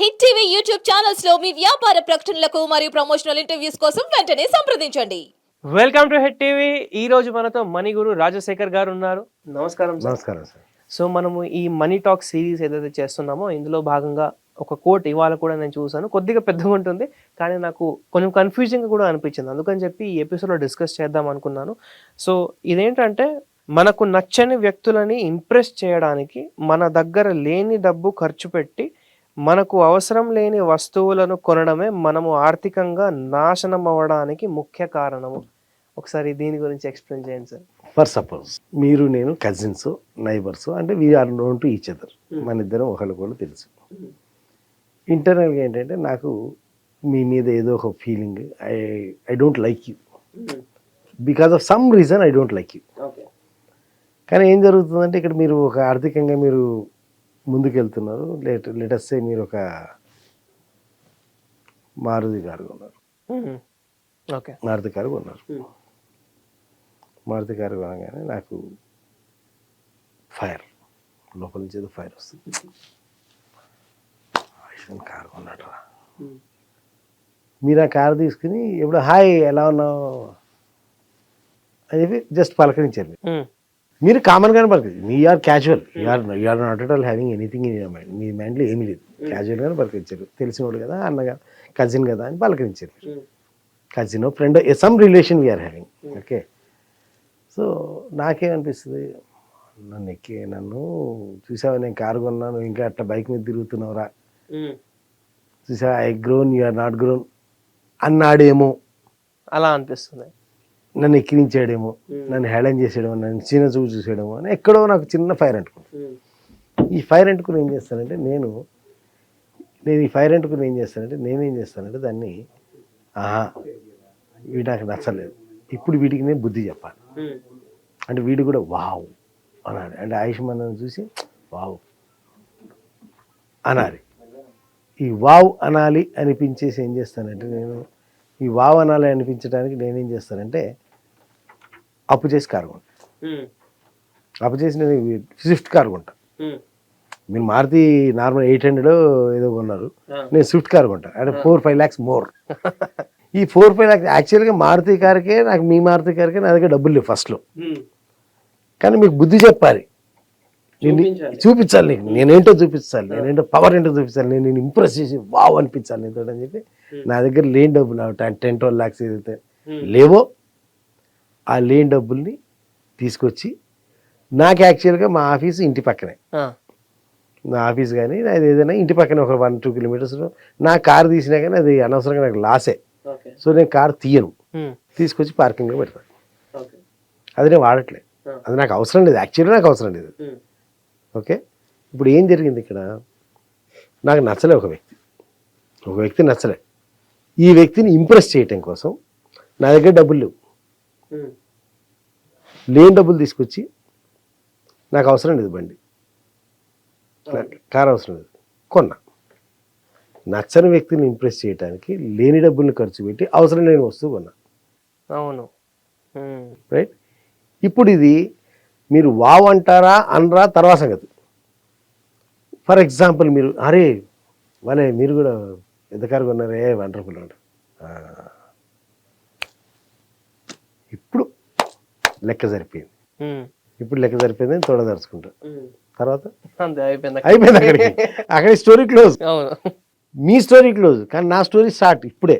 Hit TV YouTube ఛానల్స్లో మీ వ్యాపార ప్రకటనలకు మరియు ప్రమోషనల్ ఇంటర్వ్యూస్ కోసం వెంటనే సంప్రదించండి. వెల్కమ్ టు హెడ్ టీవీ ఈ రోజు మనతో మణి గురు రాజశేఖర్ గారు ఉన్నారు. నమస్కారం సార్. నమస్కారం సార్. సో మనము ఈ మనీ టాక్ సిరీస్ ఏదైతే చేస్తున్నామో ఇందులో భాగంగా ఒక కోట్ ఇవాళ కూడా నేను చూసాను కొద్దిగా పెద్దగా ఉంటుంది కానీ నాకు కొంచెం కన్ఫ్యూజింగ్ కూడా అనిపించింది. అందుకని చెప్పి ఈ ఎపిసోడ్లో డిస్కస్ చేద్దాం అనుకున్నాను. సో ఇదేంటంటే మనకు నచ్చని వ్యక్తులని ఇంప్రెస్ చేయడానికి మన దగ్గర లేని డబ్బు ఖర్చు పెట్టి మనకు అవసరం లేని వస్తువులను కొనడమే మనము ఆర్థికంగా నాశనం అవ్వడానికి ముఖ్య కారణము. ఒకసారి దీని గురించి ఎక్స్ప్లెయిన్ చేయండి సార్. ఫర్ సపోజ్ మీరు నేను కజిన్స్ నైబర్స్ అంటే we are known to each other. మన ఇద్దరం ఒకళ్ళకొకళ్ళు తెలుసు. ఇంటర్నల్గా ఏంటంటే నాకు మీ మీద ఏదో ఒక feeling I I don't like you because of some reason I don't like you కానీ ఏం జరుగుతుందంటే ఇక్కడ మీరు ఒక ఆర్థికంగా మీరు ముందుకెళ్తున్నారు. లేట్ లెటస్సే మీరు ఒక మారుతి కారు కొన్నారు. ఓకే. మారుతి కారు కొన్నారు. మారుతి కారు కొనగానే నాకు ఫైర్ లోపల నుంచి ఏదో ఫైర్ వస్తుంది. ఆయుష్మాన్ కారు కొన్నాడు రా. మీరు ఆ కారు తీసుకుని ఎప్పుడు హాయ్ ఎలా ఉన్నావు? అని చెప్పి జస్ట్ పలకరించారు. మీరు. పలకరించారు మీ are casual you are you are not at all having anything in your mind మీ మైండ్లో ఏమీ లేదు. క్యాజువల్గానే పలకరించారు తెలిసినోడు కదా అన్నగా కజిన్ కదా అని పలకరించారు. Cousin friend some relation we are having okay so నాకేమనిపిస్తుంది? నన్ను ఎక్కి నన్ను చూసావా నేను కారు కొన్నాను ఇంకా అట్లా బైక్ మీద తిరుగుతున్నావురా. చూసావా I grown you are not grown అన్నాడేమో. అలా అనిపిస్తుంది. నన్ను ఎక్కిరించాడేమో నన్ను హేళన చేసాడేమో నన్ను చిన్న చూపు చూసాడేమో అని ఎక్కడో నాకు చిన్న ఫైర్ అంటుకుంది ఈ ఫైర్ అంటుకుని ఏం చేస్తానంటే నేను నేను ఈ ఫైర్ అంటుకుని ఏం చేస్తానంటే నేనేం చేస్తానంటే దాన్ని ఆహా వీడు నాకు నచ్చలేదు. ఇప్పుడు వీడికి నేను బుద్ధి చెప్పాలి. అంటే వీడు కూడా వావ్ అనాలి. అంటే ఆయుష్మాన్ చూసి వావ్ అనాలి. ఈ వావ్ అనాలి అనిపించేసి ఏం చేస్తానంటే నేను ఈ వావ్ అనాలి అనిపించడానికి నేనేం చేస్తానంటే అప్పు చేసి కారు కొంటా అప్పు చేసి నేను స్విఫ్ట్ కారు కొంటా మీరు మారుతి నార్మల్ ఎయిట్ హండ్రెడ్ ఏదో కొన్నారు. నేను స్విఫ్ట్ కార్ కొంటా అంటే ఫోర్ ఫైవ్ ల్యాక్స్ మోర్ ఈ ఫోర్ ఫైవ్ ల్యాక్స్ యాక్చువల్గా మారుతి కార్కే నాకు మీ మారుతి కార్కే నా దగ్గర డబ్బులు లేవు ఫస్ట్లో కానీ మీకు బుద్ధి చెప్పాలి. నేను చూపించాలి. నీకు. నేనేంటో చూపించాలి నేనేంటో పవర్ ఏంటో చూపించాలి నేను నేను ఇంప్రెస్ చేసి వావ్ అనిపించాలి నీతో అని చెప్పి నా దగ్గర లేని డబ్బులు టెన్ టెన్ ట్వెల్వ్ ల్యాక్స్ ఏదైతే లేవో ఆ లేని డబ్బుల్ని తీసుకొచ్చి నాకు యాక్చువల్గా మా ఆఫీస్ ఇంటి పక్కనే. నా ఆఫీస్ కానీ అది ఏదైనా ఇంటి పక్కన ఒక వన్ టూ కిలోమీటర్స్ నా కార్ తీసినా కానీ అది అనవసరంగా నాకు లాసే. సో నేను కార్ తీయను. తీసుకొచ్చి పార్కింగ్లో పెడతాను అది నేను వాడట్లేదు అది నాకు అవసరం లేదు. యాక్చువల్లీ నాకు అవసరం లేదు. ఓకే? ఇప్పుడు ఏం జరిగింది ఇక్కడ? నాకు నచ్చలే ఒక వ్యక్తి. ఒక వ్యక్తి నచ్చలే. ఈ వ్యక్తిని ఇంప్రెస్ చేయటం కోసం నా దగ్గర డబ్బులు లేవు. లేని డబ్బులు తీసుకొచ్చి నాకు అవసరం లేదు బండి. కార్ అవసరం లేదు. కొన్నా. నచ్చని వ్యక్తిని ఇంప్రెస్ చేయడానికి లేని డబ్బుల్ని ఖర్చు పెట్టి అవసరం లేని వస్తువు కొన్నా. అవును. రైట్? ఇప్పుడు ఇది మీరు వావ్ అంటారా అనరా తర్వాత సంగతి. ఫర్ ఎగ్జాంపుల్ మీరు అరే వలే మీరు కూడా ఎంత కారు కొన్నారే వండర్ఫుల్ అంటారు ఆ. ఇప్పుడు లెక్క సరిపోయింది. ఇప్పుడు లెక్క సరిపోయింది అని తోడదరుచుకుంటారు తర్వాత? అయిపోయింది అక్కడికి. అక్కడి స్టోరీ క్లోజ్ మీ స్టోరీ క్లోజ్ కానీ నా స్టోరీ స్టార్ట్ ఇప్పుడే.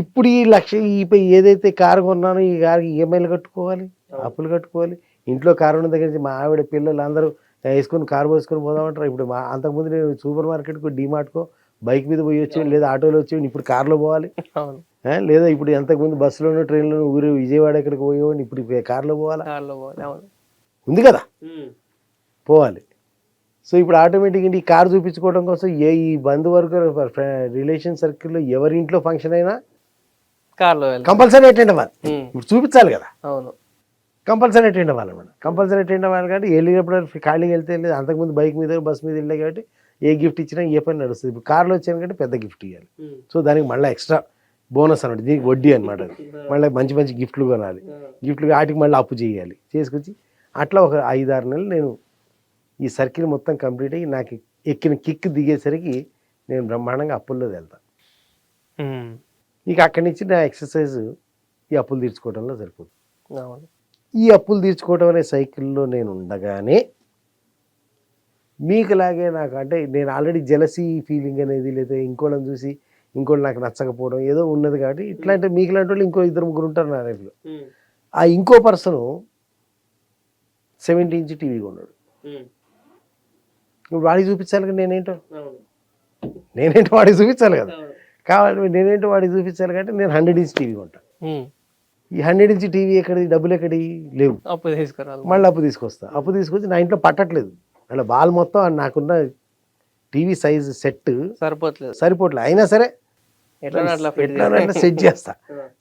ఇప్పుడు ఈ లక్ష ఈ పై ఏదైతే కారు కొన్నానో ఈ కారుకి ఈఎంఐలు కట్టుకోవాలి అప్పులు కట్టుకోవాలి. ఇంట్లో కారు ఉన్న దగ్గర నుంచి మా ఆవిడ పిల్లలు అందరూ వేసుకొని కారు పోసుకొని పోదామంటారు? ఇప్పుడు మా అంతకుముందు నేను సూపర్ మార్కెట్కో డీమార్ట్కో బైక్ మీద పోయి వచ్చేవాడిని లేదా ఆటోలో వచ్చేవాడిని ఇప్పుడు కారులో పోవాలి. లేదా ఇప్పుడు అంతకుముందు బస్సులోనో ట్రైన్లోనో ఊరు విజయవాడ ఎక్కడికి పోయేవాడిని ఇప్పుడు కారులో పోవాలా? ఉంది కదా? పోవాలి. సో ఇప్పుడు ఆటోమేటిక్గా ఈ కారు చూపించుకోవడం కోసం ఏ ఈ బంధువర్గ రిలేషన్ సర్కిల్లో ఎవరి ఇంట్లో ఫంక్షన్ అయినా కార్లో కంపల్సరీ అటెండ్ అవ్వాలి. ఇప్పుడు చూపించాలి కదా? అవును. కంపల్సరీ అటెండ్ అవ్వాలి మేడం కంపల్సరీ అటెండ్ అవ్వాలి కాబట్టి వెళ్ళినప్పుడు ఖాళీగా వెళ్తే లేదు. అంతకుముందు బైక్ మీద బస్ మీద వెళ్ళాయి కాబట్టి ఏ గిఫ్ట్ ఇచ్చినా ఏ పని నడుస్తుంది. ఇప్పుడు కార్లో వచ్చాను పెద్ద గిఫ్ట్ ఇవ్వాలి సో దానికి మళ్ళీ ఎక్స్ట్రా బోనస్ అనమాట దీనికి వడ్డీ అనమాట మళ్ళీ మంచి మంచి గిఫ్ట్లు కొనాలి. గిఫ్ట్లు వాటికి మళ్ళీ అప్పు చేయాలి. చేసుకొచ్చి అట్లా ఒక ఐదు ఆరు నెలలు నేను ఈ సర్కిల్ మొత్తం కంప్లీట్ అయ్యి నాకు ఎక్కిన కిక్ దిగేసరికి నేను బ్రహ్మాండంగా అప్పుల్లో వెళ్తాను. ఇక అక్కడి నుంచి నా ఎక్సర్సైజ్ ఈ అప్పులు తీర్చుకోవడంలో సరిపోతుంది. ఈ అప్పులు తీర్చుకోవడం అనే సైకిల్లో నేను ఉండగానే మీకులాగే నాకు అంటే నేను ఆల్రెడీ జలసీ ఫీలింగ్ అనేది లేదా ఇంకోళ్ళని చూసి ఇంకోటి నాకు నచ్చకపోవడం ఏదో ఉన్నది కాబట్టి ఇట్లాంటి మీకు లాంటి వాళ్ళు ఇంకో ఇద్దరు ముగ్గురు ఉంటారు నా లైఫ్లో. ఆ ఇంకో పర్సన్ సెవెంటీ ఇంచ్ టీవీ కొన్నాడు. ఇప్పుడు వాడికి చూపించాలి కదా నేనేంటో? నేనేంటో వాడికి చూపించాలి కదా. కావాలి నేనేంటో వాడికి చూపించాలి కాబట్టి నేను హండ్రెడ్ ఇంచ్ టీవీ కొంటాను ఉమ్. ఈ హండ్రెడ్ ఇంచ్ టీవీ ఎక్కడి డబ్బులు ఎక్కడి లేవు. అప్పు తీసుకురాలి మళ్ళీ అప్పు తీసుకొస్తా. అప్పు తీసుకొచ్చి నా ఇంట్లో పట్టట్లేదు. అలా బాల్ మొత్తం నాకున్న టీవీ సైజ్ సెట్ సరిపోట్లేదు సరిపోట్లేదు అయినా సరే ఎట్లా సెట్ చేస్తా.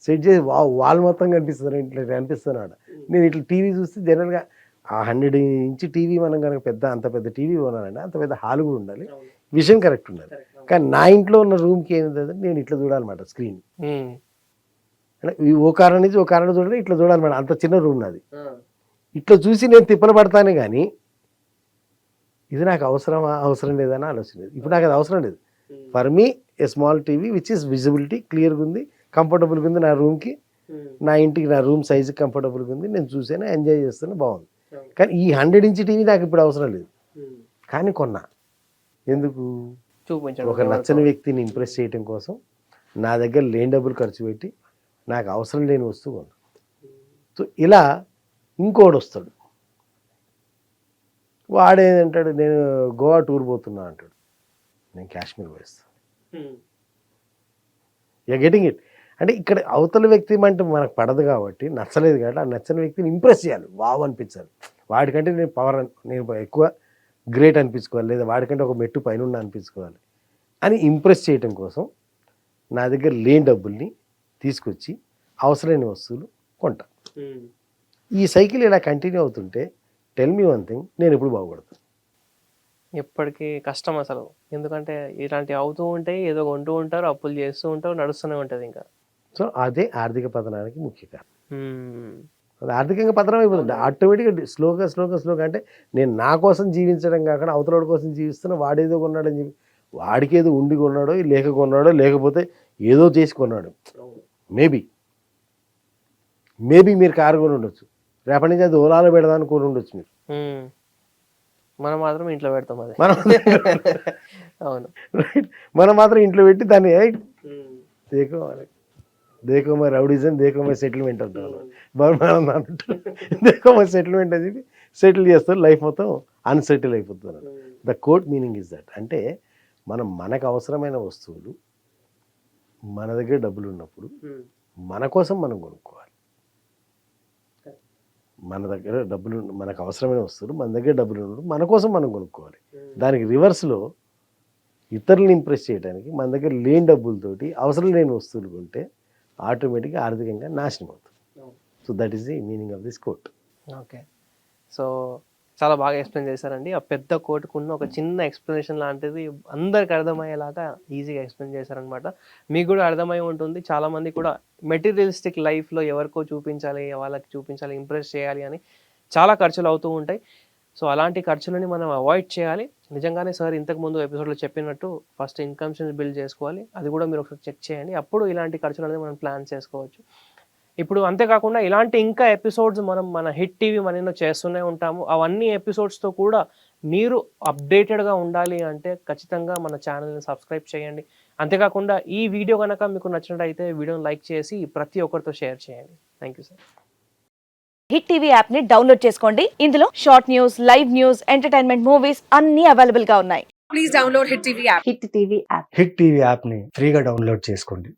సెట్ చేసి వా వాల్ మొత్తం కనిపిస్తుంది. ఇంట్లో కనిపిస్తున్నాడు నేను ఇట్లా టీవీ చూస్తే జనరల్గా ఆ హండ్రెడ్ ఇంచ్ టీవీ మనం కనుక పెద్ద అంత పెద్ద టీవీ కొనాలంటే అంత పెద్ద హాల్ కూడా ఉండాలి. విజన్ కరెక్ట్ ఉండాలి. కానీ నా ఇంట్లో ఉన్న రూమ్కి ఏంటంటే నేను ఇట్లా చూడాలన్నమాట స్క్రీన్. అంటే ఓ కారణం నుంచి ఓ కారణం చూడాలి ఇట్లా చూడాలన్నమాట. అంత చిన్న రూమ్ నాది. ఇట్లా చూసి నేను తిప్పలు పడతానే కానీ ఇది నాకు అవసరమా అవసరం లేదని ఆలోచన లేదు. ఇప్పుడు నాకు అది అవసరం లేదు. For me a small TV which is visibility క్లియర్గా ఉంది కంఫర్టబుల్గా ఉంది నా రూమ్కి నా ఇంటికి నా రూమ్ సైజు కంఫర్టబుల్గా ఉంది నేను చూసాను ఎంజాయ్ చేస్తాను బాగుంది. కానీ ఈ హండ్రెడ్ ఇంచ్ టీవీ నాకు ఇప్పుడు అవసరం లేదు. కానీ కొన్నా. ఎందుకు? ఒక నచ్చని వ్యక్తిని ఇంప్రెస్ చేయడం కోసం నా దగ్గర లేని డబ్బులు ఖర్చు పెట్టి నాకు అవసరం లేని వస్తువు కొన్నా. సో ఇలా ఇంకోడు వస్తాడు. వాడేదంటాడు నేను గోవా టూర్ పోతున్నా అంటాడు. నేను కాశ్మీర్ పోయిస్తాను యా గెటింగ్ ఇట్ అంటే ఇక్కడ అవతల వ్యక్తి అంటే మనకు పడదు కాబట్టి నచ్చలేదు కాబట్టి ఆ నచ్చని వ్యక్తిని ఇంప్రెస్ చేయాలి. వావ్ అనిపించాలి. వాడికంటే నేను పవర్ నేను ఎక్కువ గ్రేట్ అనిపించుకోవాలి. లేదా వాడికంటే ఒక మెట్టు పైన ఉన్న అనిపించుకోవాలి. అని ఇంప్రెస్ చేయటం కోసం నా దగ్గర లేని డబ్బుల్ని తీసుకొచ్చి అవసరమైన వస్తువులు కొంటా. ఈ సైకిల్ ఇలా కంటిన్యూ అవుతుంటే టెల్ మీ వన్ థింగ్ నేను ఎప్పుడు బాగుపడతాను ఎప్పటికీ కష్టం అసలు. ఎందుకంటే ఇలాంటివి అవుతూ ఉంటాయి ఏదో కొంటూ ఉంటారు అప్పులు చేస్తూ ఉంటారు నడుస్తూనే ఉంటుంది ఇంకా. సో అదే ఆర్థిక పతనానికి ముఖ్య కారణం. అది ఆర్థికంగా పతనం అయిపోతుంది. ఆటోమేటిక్గా స్లోగా స్లోగా స్లోగా అంటే నేను నా కోసం జీవించడం కాకుండా అవతలవాడి కోసం జీవిస్తున్నా వాడేదో కొన్నాడని చెప్పి వాడికి ఏదో ఉండి కొన్నాడో లేక కొన్నాడో లేకపోతే ఏదో చేసి కొన్నాడు. మేబీ మేబీ మీరు కారు కొని ఉండొచ్చు. రేపటి నుంచి అది ఓలాలో పెడదామని కొని ఉండొచ్చు మీరు. మనం మాత్రం ఇంట్లో పెడతాం అది. మనం అవును. రైట్ మనం మాత్రం ఇంట్లో పెట్టి దాన్ని "ఏయ్, దేకో దేకో మరి రౌడీజం దేకో మరి సెటిల్మెంట్ అంటారు బర్మానం అంటారు. దేకో మరి సెటిల్మెంట్ అని చెప్పి సెటిల్ చేస్తారు లైఫ్ మొత్తం అన్సెటిల్ అయిపోతున్నారు the quote meaning is that అంటే మనం మనకు అవసరమైన వస్తువులు మన దగ్గర డబ్బులు ఉన్నప్పుడు మన కోసం మనం కొనుక్కోవాలి. మన దగ్గర డబ్బులు మనకు అవసరమైన వస్తువులు మన దగ్గర డబ్బులు ఉన్నప్పుడు మన కోసం మనం కొనుక్కోవాలి. దానికి రివర్స్లో ఇతరులను ఇంప్రెస్ చేయడానికి మన దగ్గర లేని డబ్బులతోటి అవసరం లేని వస్తువులు కొంటే ఆటోమేటిక్గా ఆర్థికంగా నాశనం అవుతుంది. So that is the meaning of this quote. Okay. So చాలా బాగా ఎక్స్ప్లెయిన్ చేశారండి. ఆ పెద్ద కోటుకున్న ఒక చిన్న ఎక్స్ప్లెనేషన్ లాంటిది అందరికి అర్థమయ్యేలాగా ఈజీగా ఎక్స్ప్లెయిన్ చేశారనమాట మీకు కూడా అర్థమై ఉంటుంది. చాలామంది కూడా మెటీరియలిస్టిక్ లైఫ్లో ఎవరికో చూపించాలి వాళ్ళకి చూపించాలి ఇంప్రెస్ చేయాలి అని చాలా ఖర్చులు అవుతూ ఉంటాయి. సో అలాంటి ఖర్చులని మనం అవాయిడ్ చేయాలి. నిజంగానే సార్ ఇంతకు ముందు ఎపిసోడ్లో చెప్పినట్టు ఫస్ట్ ఇన్కమ్ బిల్డ్ చేసుకోవాలి. అది కూడా మీరు ఒకసారి చెక్ చేయండి. అప్పుడు ఇలాంటి ఖర్చులు అనేది మనం ప్లాన్ చేసుకోవచ్చు. ఇప్పుడు అంతేకాకుండా ఇలాంటి ఇంకా ఎపిసోడ్స్ మనం మన హిట్ టీవీ మన చేస్తూనే ఉంటాము. అవన్నీ ఎపిసోడ్స్తో కూడా మీరు అప్డేటెడ్గా ఉండాలి అంటే ఖచ్చితంగా మన ఛానల్ని సబ్స్క్రైబ్ చేయండి. అంతేకాకుండా ఈ వీడియో కనుక మీకు నచ్చినట్టయితే వీడియోని లైక్ చేసి ప్రతి ఒక్కరితో షేర్ చేయండి. Thank you sir. Hit TV యాప్ని డౌన్లోడ్ చేసుకోండి. ఇందులో short news live news entertainment movies అన్ని అవైలబుల్గా ఉన్నాయి. please download Hit TV app. Hit TV app. Hit TV యాప్ని ఫ్రీగా డౌన్లోడ్ చేసుకోండి.